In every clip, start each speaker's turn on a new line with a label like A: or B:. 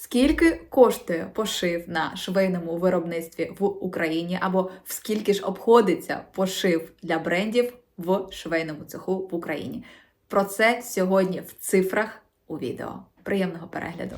A: Скільки коштує пошив на швейному виробництві в Україні, або в скільки ж обходиться пошив для брендів в швейному цеху в Україні? Про це сьогодні в цифрах у відео. Приємного перегляду!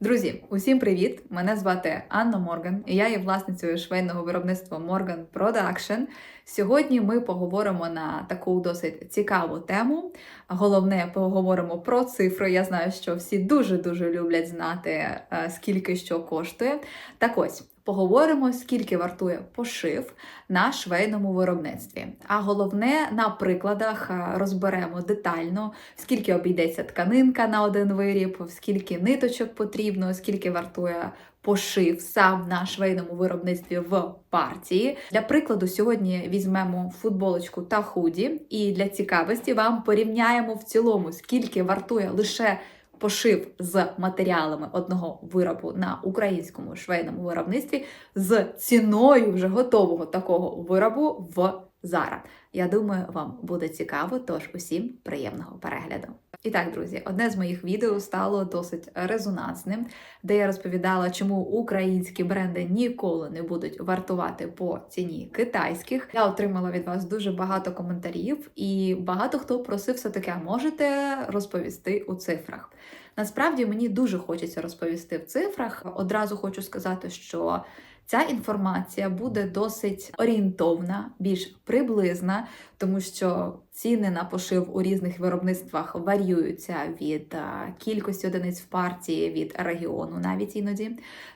A: Друзі, усім привіт! Мене звати Анна Морган, і я є власницею швейного виробництва Morgan Production. Сьогодні ми поговоримо на таку досить цікаву тему. Головне, поговоримо про цифри. Я знаю, що всі дуже-дуже люблять знати, е, скільки що коштує. Так ось. Поговоримо, скільки вартує пошив на швейному виробництві. А головне, на прикладах е, розберемо детально, скільки обійдеться тканинка на один виріб, скільки ниточок потрібно, скільки вартує пошив сам на швейному виробництві в партії. Для прикладу, сьогодні візьмемо футболочку та худі, і для цікавості вам порівняємо в цілому, скільки вартує лише пошив з матеріалами одного виробу на українському швейному виробництві з ціною вже готового такого виробу в Зара. Я думаю, вам буде цікаво, тож усім приємного перегляду. І так, друзі, одне з моїх відео стало досить резонансним, де я розповідала, чому українські бренди ніколи не будуть вартувати по ціні китайських. Я отримала від вас дуже багато коментарів, і багато хто просив все таки, а можете розповісти у цифрах. Насправді мені дуже хочеться розповісти в цифрах. Одразу хочу сказати, що Ця інформація буде досить орієнтовна, більш приблизна, тому що ціни на пошив у різних виробництвах варіюються від кількості одиниць в партії, від регіону, навіть іноді.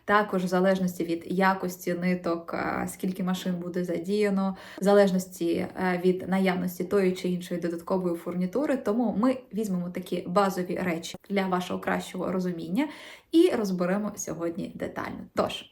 A: Також в залежності від якості ниток, скільки машин буде задіяно, в залежності від наявності тої чи іншої додаткової фурнітури. Тому ми візьмемо такі базові речі для вашого кращого розуміння і розберемо сьогодні детально. Тож,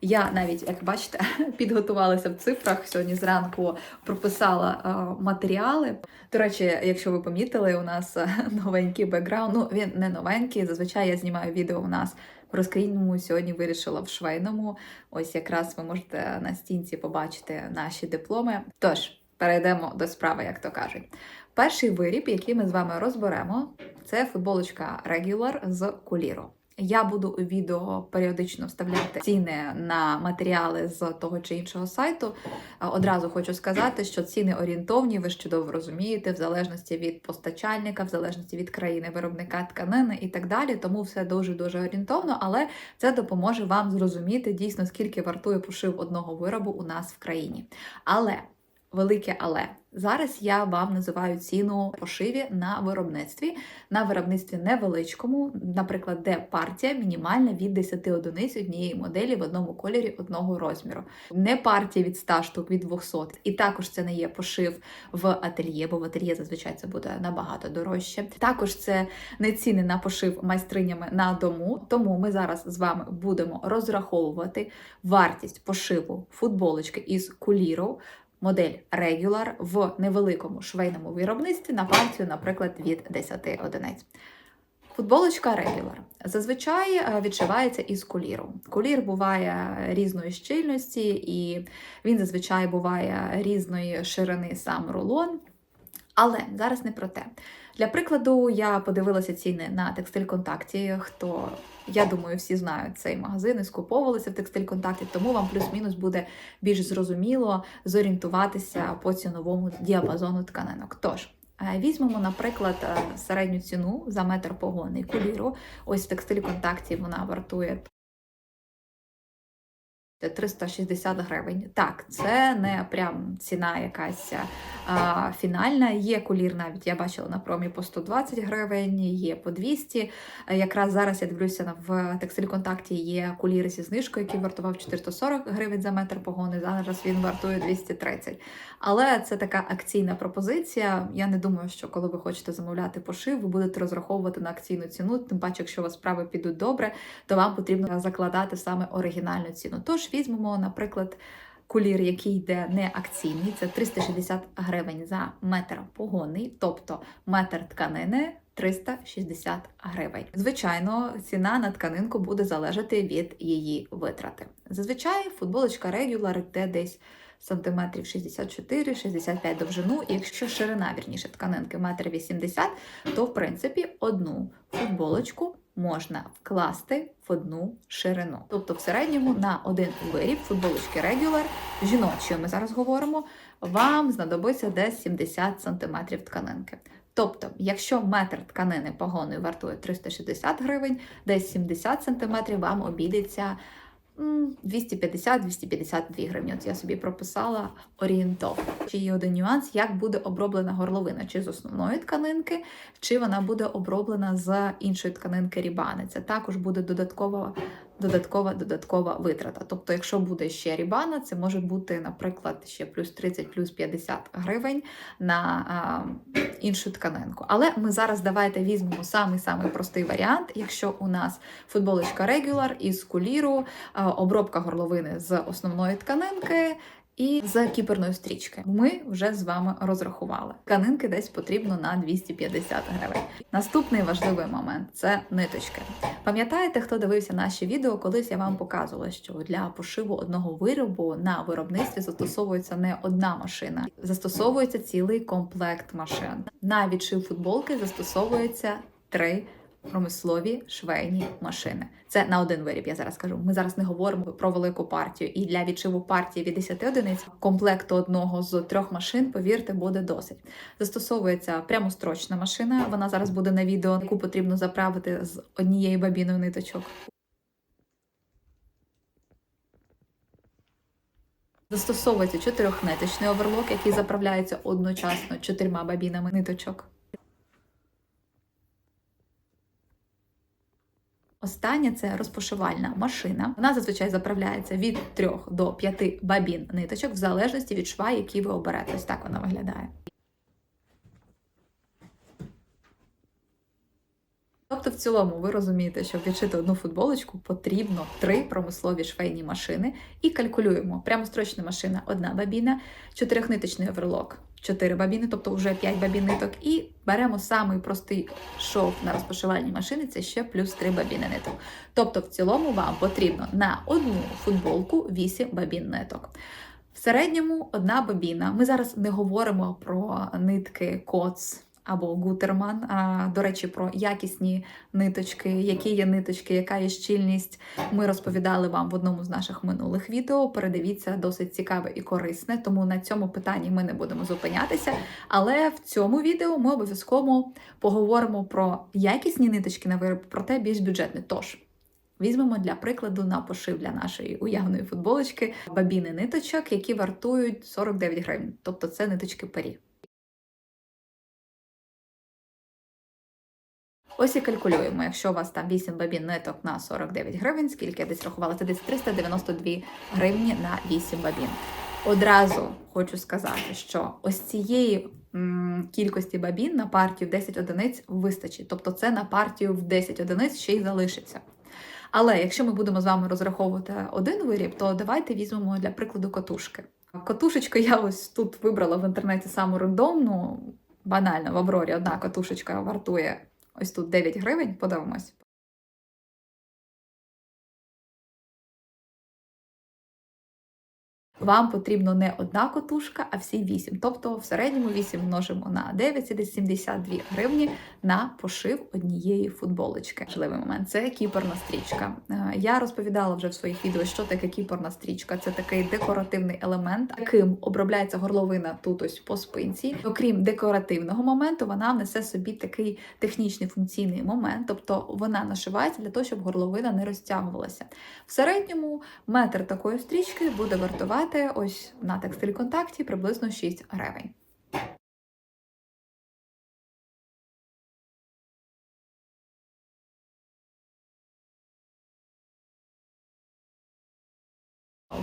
A: я навіть, як бачите, підготувалася в цифрах сьогодні зранку прописала матеріали. До речі, якщо ви помітили, у нас новенький бекграунд. Ну, він не новенький. Зазвичай я знімаю відео у нас в розкраїнному. Сьогодні вирішила в швейному. Ось якраз ви можете на стінці побачити наші дипломи. Тож, перейдемо до справи, як то кажуть. Перший виріб, який ми з вами розберемо, це футболочка Regular з куліру. Я буду у відео періодично вставляти ціни на матеріали з того чи іншого сайту. Одразу хочу сказати, що ціни орієнтовні, ви ж чудово розумієте, в залежності від постачальника, в залежності від країни виробника тканини і так далі. Тому все дуже дуже орієнтовно, але це допоможе вам зрозуміти дійсно скільки вартує пошив одного виробу у нас в країні. Але велике але. Зараз я вам називаю ціну пошиві на виробництві, на виробництві невеличкому, наприклад, де партія мінімальна від 10 одиниць однієї моделі в одному кольорі одного розміру. Не партія від 100 штук, від 200. І також це не є пошив в ательє, бо в ательє зазвичай це буде набагато дорожче. Також це не ціни на пошив майстринями на дому. Тому ми зараз з вами будемо розраховувати вартість пошиву футболочки із куліру модель Regular в невеликому швейному виробництві на партію, наприклад, від 10 одиниць. Футболочка Regular зазвичай е, відшивається із куліру. Колір буває різної щільності, і він зазвичай буває різної ширини сам рулон. Але зараз не про те. Для прикладу, я подивилася ціни на текстиль контакті. Хто, я думаю, всі знають цей магазин і скуповувалися в текстиль контакті, тому вам плюс-мінус буде більш зрозуміло зорієнтуватися по ціновому діапазону тканинок. Тож, е, візьмемо, наприклад, е, середню ціну за метр погони куліру. Ось в текстилі контакті вона вартує 360 гривень. Так, це не прям ціна якась а, фінальна. Є кулір, навіть я бачила на промі по 120 гривень, є по 200. Якраз зараз я дивлюся в текстиль контакті є кулір зі знижкою, який вартував 440 гривень за метр погони. Зараз він вартує 230. Але це така акційна пропозиція. Я не думаю, що коли ви хочете замовляти пошив, ви будете розраховувати на акційну ціну. Тим паче, якщо у вас справи підуть добре, то вам потрібно закладати саме оригінальну ціну. Тож візьмемо, наприклад, кулір, який йде не акційний, це 360 гривень за метр погонний, тобто метр тканини 360 гривень. Звичайно, ціна на тканинку буде залежати від її витрати. Зазвичай футболочка Regular йде десь сантиметрів 64-65 довжину. Якщо ширина, вірніше, тканинки 1,80 м, то в принципі одну футболочку можна вкласти в одну ширину. Тобто, в середньому на один виріб футболочки Regular, жіночої ми зараз говоримо, вам знадобиться десь 70 см тканинки. Тобто, якщо метр тканини погоною вартує 360 гривень, десь 70 см вам обійдеться 250-252 гривні. От я собі прописала орієнтовно. Ще є один нюанс, як буде оброблена горловина, чи з основної тканинки, чи вона буде оброблена з іншої тканинки рібани. Це також буде додаткова. Додаткова додаткова витрата. Тобто, якщо буде ще рібана, це може бути, наприклад, ще плюс 30, плюс 50 гривень на а, іншу тканинку. Але ми зараз давайте візьмемо самий-самий простий варіант. Якщо у нас футболочка Regular із куліру, а, обробка горловини з основної тканинки. І з кіперної стрічки ми вже з вами розрахували. Тканинки десь потрібно на 250 гривень. Наступний важливий момент це ниточки. Пам'ятаєте, хто дивився наші відео? Колись я вам показувала, що для пошиву одного виробу на виробництві застосовується не одна машина, застосовується цілий комплект машин. На відшив футболки застосовується три промислові швейні машини. Це на один виріб. Я зараз кажу. Ми зараз не говоримо про велику партію. І для відшиву партії від 10 одиниць комплекту одного з трьох машин, повірте, буде досить. Застосовується прямострочна машина. Вона зараз буде на відео, яку потрібно заправити з однієї бабіною ниточок. Застосовується чотирьохниточний оверлок, який заправляється одночасно чотирма бабінами ниточок. Остання це розпошивальна машина. Вона зазвичай заправляється від 3 до 5 бабін ниточок, в залежності від шва, який ви оберете. Ось так вона виглядає. Тобто, в цілому, ви розумієте, щоб відшити одну футболочку, потрібно три промислові швейні машини і калькулюємо. Прямострочна машина одна бабіна, чотирьохниточний оверлок, 4 бабіни, тобто вже 5 бабін ниток, і беремо самий простий шов на розпошивальній машині, це ще плюс 3 бабіни ниток. Тобто, в цілому вам потрібно на одну футболку 8 бабін ниток. В середньому одна бабіна. Ми зараз не говоримо про нитки коц або гутерман. А, До речі, про якісні ниточки, які є ниточки, яка є щільність. Ми розповідали вам в одному з наших минулих відео. Передивіться досить цікаве і корисне, тому на цьому питанні ми не будемо зупинятися. Але в цьому відео ми обов'язково поговоримо про якісні ниточки на вироб, проте більш бюджетне. Тож. Візьмемо для прикладу на пошив для нашої уявної футболочки бабіни ниточок, які вартують 49 гривень, тобто це ниточки парі. Ось і калькулюємо, якщо у вас там 8 бабін ниток на 49 гривень, скільки я десь рахувала, це десь 392 гривні на 8 бабін. Одразу хочу сказати, що ось цієї м, кількості бабін на партію в 10 одиниць вистачить. Тобто це на партію в 10 одиниць ще й залишиться. Але якщо ми будемо з вами розраховувати один виріб, то давайте візьмемо для прикладу катушки. Катушечку я ось тут вибрала в інтернеті саму рандомну, банально в Аврорі одна катушечка вартує ось тут 9 гривень, подивимось. Вам потрібно не одна котушка, а всі 8. Тобто в середньому 8 множимо на 9, це десь 72 гривні на пошив однієї футболочки. Важливий момент це кіпорна стрічка. Е, Я розповідала вже в своїх відео, що таке кіпорна стрічка. Це такий декоративний елемент, яким обробляється горловина тут ось по спинці. Окрім декоративного моменту, вона несе собі такий технічний функційний момент, тобто вона нашивається для того, щоб горловина не розтягувалася. В середньому метр такої стрічки буде вартувати ось на текстиль контакті приблизно 6 гривень.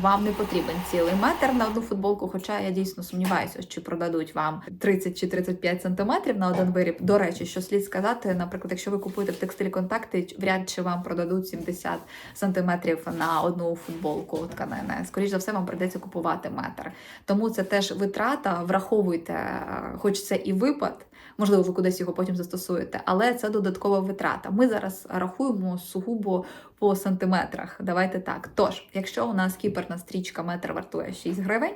A: Вам не потрібен цілий метр на одну футболку, хоча я дійсно сумніваюся, чи продадуть вам 30 чи 35 сантиметрів на один виріб. До речі, що слід сказати, наприклад, якщо ви купуєте в текстилі контакти, вряд чи вам продадуть 70 сантиметрів на одну футболку тканини. Скоріше за все, вам прийдеться купувати метр. Тому це теж витрата. Враховуйте, хоч це і випад. Можливо, ви кудись його потім застосуєте, але це додаткова витрата. Ми зараз рахуємо сугубо по сантиметрах. Давайте так. Тож, якщо у нас кіперна стрічка метр вартує 6 гривень,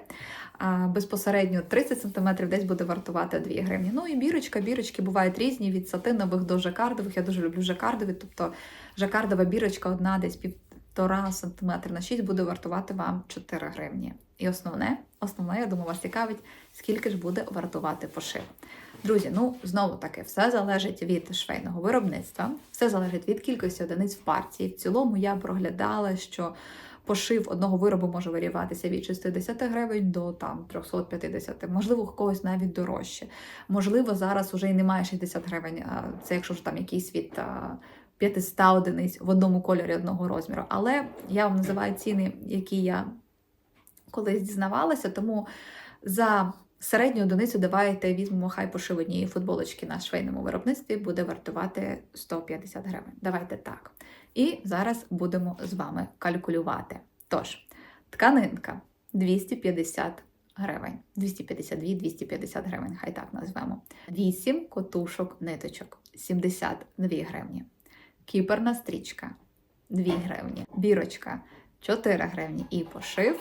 A: безпосередньо 30 см десь буде вартувати 2 гривні. Ну і бірочка, бірочки бувають різні від сатинових до жакардових. Я дуже люблю жакардові, тобто жакардова бірочка одна десь півтора сантиметр на 6 буде вартувати вам 4 гривні. І основне, основне, я думаю, вас цікавить, скільки ж буде вартувати пошив. Друзі, ну знову таки, все залежить від швейного виробництва, все залежить від кількості одиниць в партії. В цілому я проглядала, що пошив одного виробу може варіюватися від 60 гривень до там 350, можливо, у когось навіть дорожче. Можливо, зараз вже й немає 60 гривень. Це якщо ж там якийсь від 500 одиниць в одному кольорі одного розміру. Але я вам називаю ціни, які я колись дізнавалася, тому за середню одиницю давайте візьмемо, хай пошив однієї футболочки на швейному виробництві буде вартувати 150 гривень. Давайте так. І зараз будемо з вами калькулювати. Тож, тканинка 250 гривень, 252-250 гривень, хай так назвемо. 8 котушок ниточок, 72 гривні. Кіперна стрічка 2 гривні. Бірочка 4 гривні і пошив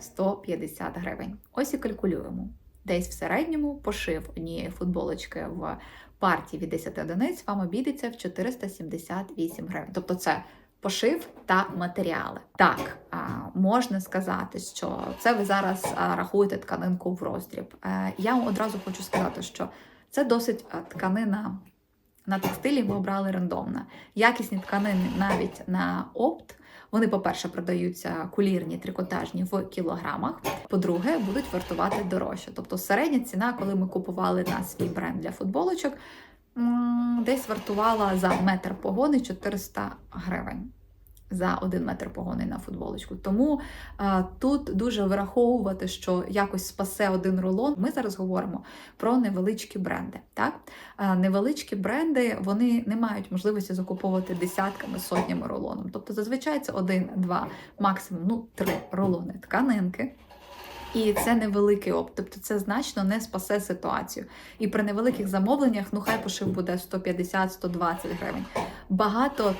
A: 150 гривень. Ось і калькулюємо. Десь в середньому пошив однієї футболочки в партії від 10 одиниць вам обійдеться в 478 гривень. Тобто це пошив та матеріали. Так, можна сказати, що це ви зараз рахуєте тканинку в роздріб. Е, я вам одразу хочу сказати, що це досить тканина. На текстилі ми обрали рандомно. Якісні тканини навіть на опт вони, по-перше, продаються кулірні, трикотажні в кілограмах. По-друге, будуть вартувати дорожче. Тобто середня ціна, коли ми купували на свій бренд для футболочок, десь вартувала за метр погони 400 гривень за один метр погони на футболочку. Тому а, тут дуже враховувати, що якось спасе один рулон. Ми зараз говоримо про невеличкі бренди. Так? А, невеличкі бренди вони не мають можливості закуповувати десятками, сотнями рулоном. Тобто зазвичай це один, два, максимум ну, три рулони тканинки. І це невеликий опт, тобто це значно не спасе ситуацію. І при невеликих замовленнях, ну хай пошив буде 150-120 гривень. Багато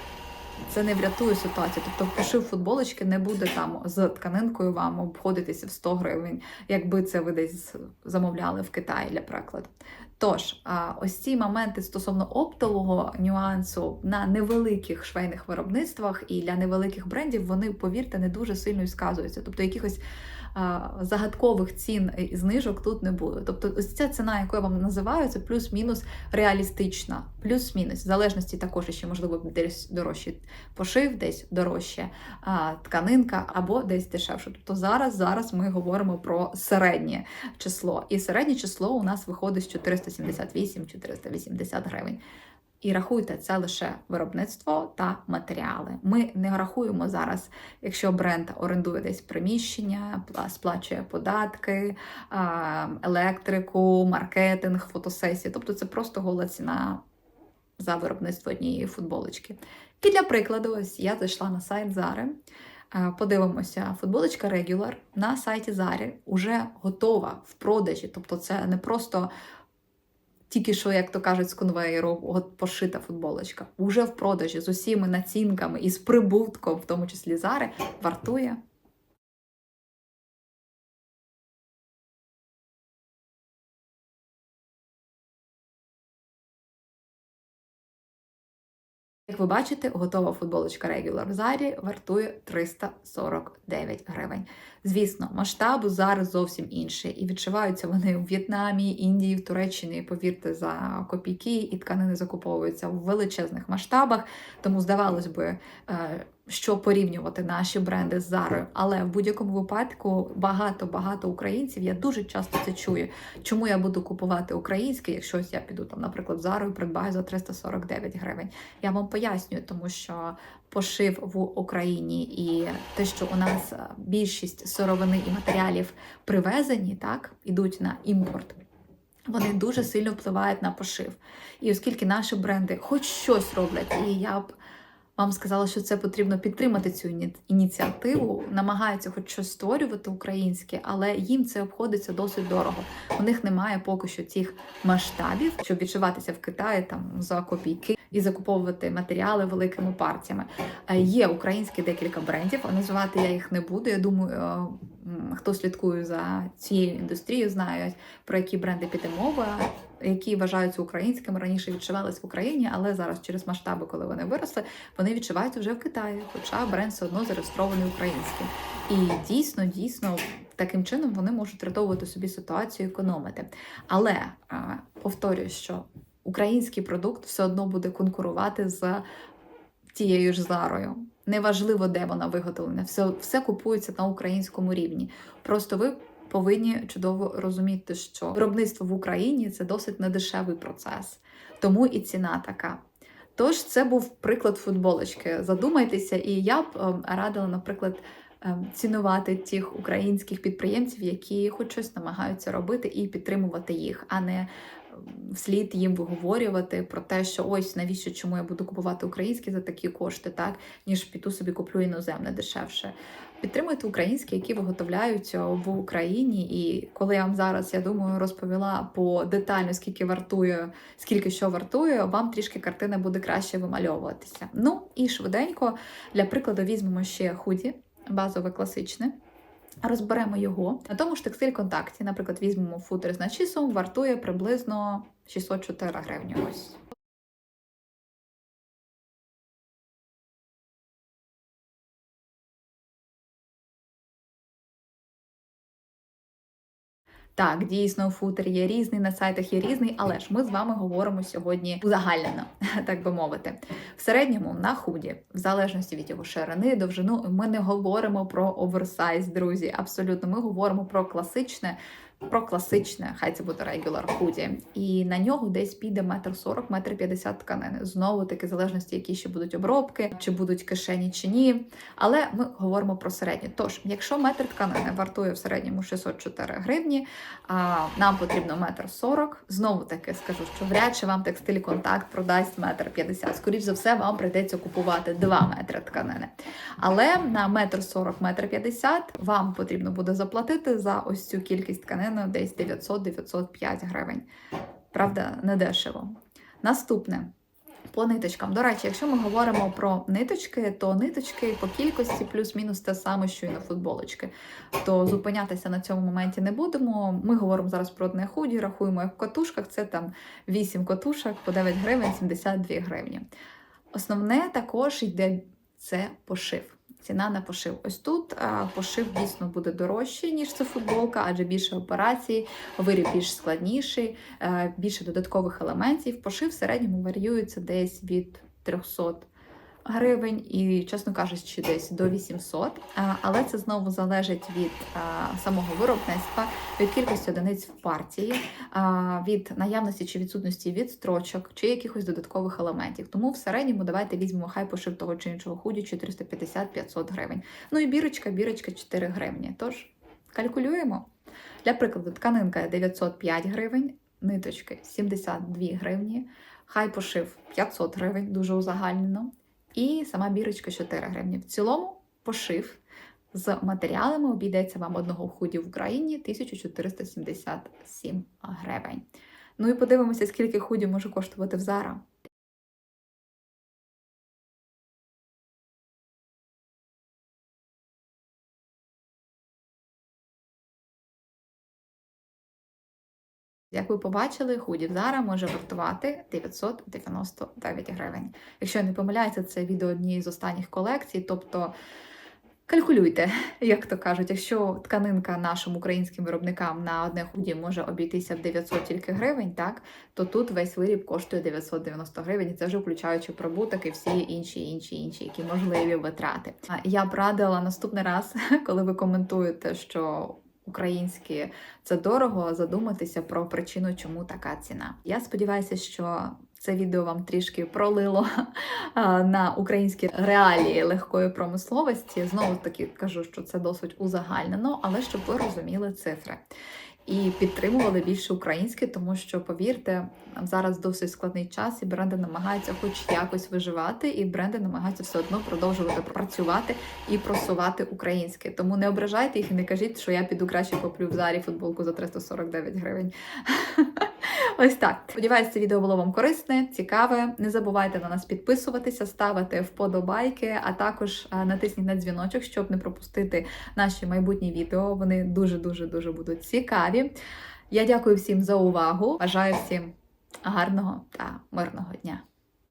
A: це не врятує ситуацію. Тобто, пошив футболочки не буде там з тканинкою вам обходитися в 100 гривень, якби це ви десь замовляли в Китаї, для прикладу. Тож, ось ці моменти стосовно оптового нюансу на невеликих швейних виробництвах і для невеликих брендів, вони, повірте, не дуже сильно сказуються. Тобто якихось загадкових цін і знижок тут не буде. Тобто, ось ця ціна, яку я вам називаю, це плюс-мінус реалістична, плюс-мінус, в залежності також, ще, можливо, десь дорожче пошив, десь дорожче тканинка або десь дешевше. Тобто зараз зараз ми говоримо про середнє число. І середнє число у нас виходить 478-480 гривень. І рахуйте, це лише виробництво та матеріали. Ми не рахуємо зараз, якщо бренд орендує десь приміщення, сплачує податки, електрику, маркетинг, фотосесії. Тобто це просто гола ціна за виробництво однієї футболочки. І для прикладу, ось я зайшла на сайт Зари. Подивимося, футболочка Regular на сайті Зарі вже готова в продажі. Тобто, це не просто тільки що, як то кажуть, з конвейеру от пошита футболочка, уже в продажі з усіми націнками і з прибутком, в тому числі зари, вартує Як ви бачите, готова футболочка Regular в Зарі вартує 349 гривень. Звісно, масштабу зараз зовсім інший. І відчуваються вони у В'єтнамі, Індії, в Туреччині, повірте, за копійки, і тканини закуповуються в величезних масштабах. Тому, здавалось би, е, що порівнювати наші бренди з Зарою. Але в будь-якому випадку багато-багато українців я дуже часто це чую. Чому я буду купувати українське, якщо я піду там, наприклад, Зарою придбаю за 349 гривень. Я вам пояснюю, тому що пошив в Україні і те, що у нас більшість сировини і матеріалів привезені, так, ідуть на імпорт. Вони дуже сильно впливають на пошив. І оскільки наші бренди хоч щось роблять, і я б вам сказала, що це потрібно підтримати цю іні- ініціативу, намагаються хоч щось створювати українське, але їм це обходиться досить дорого. У них немає поки що тих масштабів, щоб відшиватися в Китаї там за копійки і закуповувати матеріали великими партіями. Е, Є українські декілька брендів, а називати я їх не буду. Я думаю, е, хто слідкує за цією індустрією, знають про які бренди піде мова, які вважаються українськими, раніше відшивались в Україні, але зараз через масштаби, коли вони виросли, вони відшиваються вже в Китаї, хоча бренд все одно зареєстрований українським. І дійсно, дійсно. Таким чином вони можуть рятовувати собі ситуацію, економити. Але повторюю, що український продукт все одно буде конкурувати з тією ж зарою. Неважливо, де вона виготовлена, все, все купується на українському рівні. Просто ви повинні чудово розуміти, що виробництво в Україні це досить недешевий процес, тому і ціна така. Тож це був приклад футболочки. Задумайтеся, і я б ем, радила, наприклад, ем, цінувати тих українських підприємців, які хоч щось намагаються робити, і підтримувати їх, а не ем, вслід їм виговорювати про те, що ось навіщо чому я буду купувати українські за такі кошти, так ніж піду собі куплю іноземне дешевше. Підтримуйте українські, які виготовляють в Україні. І коли я вам зараз, я думаю, розповіла по детально, скільки вартує, скільки що вартує, вам трішки картина буде краще вимальовуватися. Ну і швиденько для прикладу візьмемо ще худі, базове класичне. Розберемо його. На тому ж текстиль контакті, наприклад, візьмемо футер з начісом, вартує приблизно 604 гривні. Ось. Так, дійсно, футер є різний, на сайтах є різний, але ж ми з вами говоримо сьогодні узагальнено, так би мовити. В середньому на худі, в залежності від його ширини, довжину, ми не говоримо про оверсайз, друзі. Абсолютно, ми говоримо про класичне. Про класичне, хай це буде regular худі. І на нього десь піде метр сорок, метр п'ятдесят тканини. Знову таки, в залежності, які ще будуть обробки, чи будуть кишені, чи ні. Але ми говоримо про середнє. Тож, якщо метр тканини вартує в середньому 604 гривні, а нам потрібно метр сорок. Знову таки скажу, що вряд чи вам текстиль контакт продасть метр п'ятдесят. Скоріше за все, вам прийдеться купувати 2 метри тканини. Але на метр сорок, метр п'ятдесят вам потрібно буде заплатити за ось цю кількість тканини десь 900-905 гривень. Правда, не дешево. Наступне. По ниточкам. До речі, якщо ми говоримо про ниточки, то ниточки по кількості плюс-мінус те саме, що і на футболочки. То зупинятися на цьому моменті не будемо. Ми говоримо зараз про одне худі, рахуємо як в катушках, це там 8 катушок по 9 гривень, 72 гривні. Основне також йде це пошив. Ціна на пошив. Ось тут а, пошив дійсно буде дорожчий, ніж це футболка, адже більше операцій, виріб більш складніший, а, більше додаткових елементів. Пошив в середньому варіюється десь від 300 гривень і, чесно кажучи, десь до 800. Але це знову залежить від самого виробництва, від кількості одиниць в партії, від наявності чи відсутності відстрочок, чи якихось додаткових елементів. Тому в середньому давайте візьмемо хай пошив того чи іншого худі 450-500 гривень. Ну і бірочка, бірочка 4 гривні. Тож калькулюємо. Для прикладу, тканинка 905 гривень, ниточки 72 гривні, хай пошив 500 гривень, дуже узагальнено. І сама бірочка 4 гривні. В цілому пошив з матеріалами обійдеться вам одного худі в Україні 1477 гривень. Ну і подивимося, скільки худі може коштувати в Zara. Як ви побачили, худі в Zara може вартувати 999 гривень. Якщо я не помиляюся, це відео однієї з останніх колекцій, тобто калькулюйте, як то кажуть, якщо тканинка нашим українським виробникам на одне худі може обійтися в 900 тільки гривень, так то тут весь виріб коштує 990 гривень, це вже включаючи прибуток і всі інші, інші, інші, які можливі витрати. Я б радила наступний раз, коли ви коментуєте, що українські це дорого, задуматися про причину, чому така ціна. Я сподіваюся, що це відео вам трішки пролило на українські реалії легкої промисловості. Знову таки кажу, що це досить узагальнено, але щоб ви розуміли цифри. І підтримували більше українське, тому що повірте, зараз досить складний час, і бренди намагаються хоч якось виживати, і бренди намагаються все одно продовжувати працювати і просувати українське. Тому не ображайте їх і не кажіть, що я піду краще куплю в зарі футболку за 349 гривень. Ось так. Сподіваюсь, це відео було вам корисне, цікаве. Не забувайте на нас підписуватися, ставити вподобайки, а також е, натисніть на дзвіночок, щоб не пропустити наші майбутні відео. Вони дуже дуже дуже будуть цікаві. Я дякую всім за увагу. Бажаю всім гарного та мирного дня.